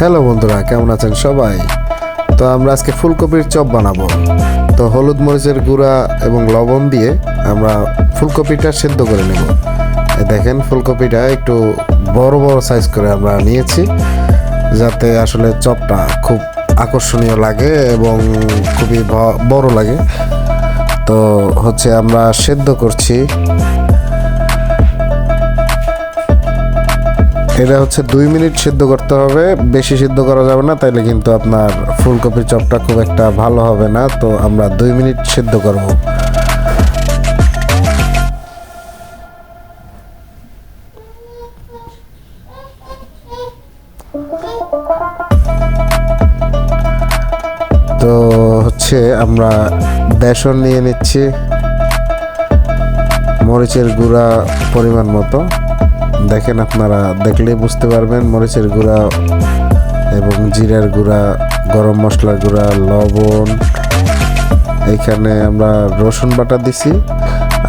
Hello বন্ধুরা, কেমন আছেন সবাই? তো আমরা আজকে ফুলকপির চপ বানাবো। তো হলুদ মরিচের গুঁড়া এবং লবণ দিয়ে আমরা ফুলকপিটা সেদ্ধ করে নেব। দেখেন, ফুলকপিটা একটু বড় বড় সাইজ করে আমরা নিয়েছি, যাতে আসলে চপটা খুব আকর্ষণীয় লাগে এবং খুবই বড় লাগে। তো হচ্ছে আমরা সেদ্ধ করছি এটা হচ্ছে দুই মিনিট সিদ্ধ করতে হবে। বেশি সিদ্ধ করা যাবে না, তাইলে কিন্তু আপনার ফুলকপির চপটা খুব একটা ভালো হবে না। তো আমরা দুই মিনিট সিদ্ধ করব। তো হচ্ছে আমরা বেসন নিয়ে নিচ্ছি। মরিচের গুঁড়া পরিমাণ মতো। দেখেন আপনারা, দেখলেই বুঝতে পারবেন মরিচের গুঁড়া এবং জিরার গুঁড়া, গরম মশলার গুঁড়া, লবণ। এখানে আমরা রসুন বাটা দিছি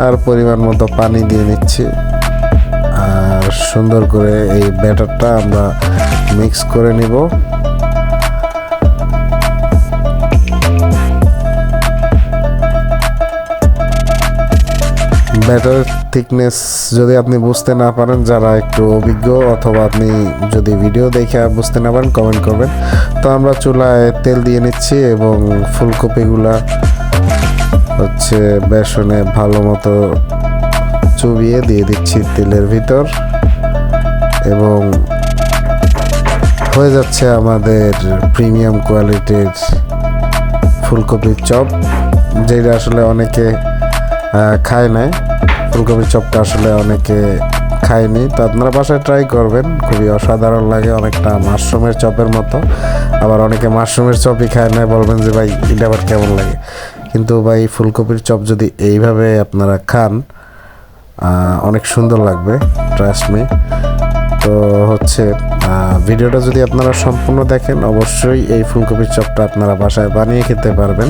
আর পরিমাণ মতো পানি দিয়ে নিচ্ছি। আর সুন্দর করে এই ব্যাটারটা আমরা মিক্স করে নিব। ব্যাটার থিকনেস যদি আপনি বুঝতে না পারেন, যারা একটু অভিজ্ঞ অথবা আপনি যদি ভিডিও দেখে বুঝতে না পারেন কমেন্ট করবেন। তো আমরা চুলায় তেল দিয়ে নিচ্ছি এবং ফুলকপিগুলা হচ্ছে বেসনে ভালো মতো চুবিয়ে দিয়ে দিচ্ছি তেলের ভিতর। এবং হয়ে যাচ্ছে আমাদের প্রিমিয়াম কোয়ালিটির ফুলকপির চপ, যেটা আসলে অনেকে খায় নাই। ফুলকপির চপটা আসলে অনেকে খায়নি। তো আপনারা বাসায় ট্রাই করবেন, খুবই অসাধারণ লাগে অনেকটা মাশরুমের চপের মতো। আবার অনেকে মাশরুমের চপই খায় না, বলবেন যে, ভাই, এটা আবার কেমন লাগে? কিন্তু ভাই, ফুলকপির চপ যদি এইভাবে আপনারা খান অনেক সুন্দর লাগবে ট্রাস্ট মি তো হচ্ছে ভিডিওটা যদি আপনারা সম্পূর্ণ দেখেন, অবশ্যই এই ফুলকপির চপটা আপনারা বাসায় বানিয়ে খেতে পারবেন।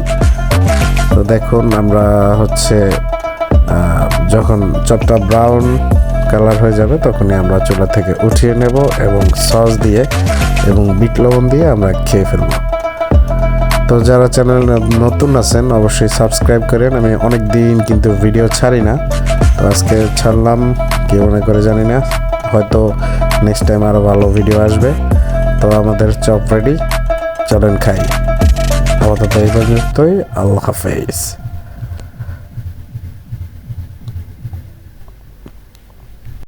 তো দেখুন, আমরা হচ্ছে যখন চপটা ব্রাউন কালার হয়ে যাবে, তখনই আমরা চুলা থেকে উঠিয়ে নেব এবং সস দিয়ে এবং বিট লবণ দিয়ে আমরা খেয়ে ফেলব। তো যারা চ্যানেল নতুন আছেন, অবশ্যই সাবস্ক্রাইব করেন। আমি অনেক দিন কিন্তু ভিডিও ছাড়ি না। তো আজকে ছাড়লাম কি মনে করে জানি না, হয়তো নেক্সট টাইম আরও ভালো ভিডিও আসবে। তো আমাদের চপ রেডি চলেন খাই। আপাতত এই পর্যন্তই, আল্লাহ হাফেজ।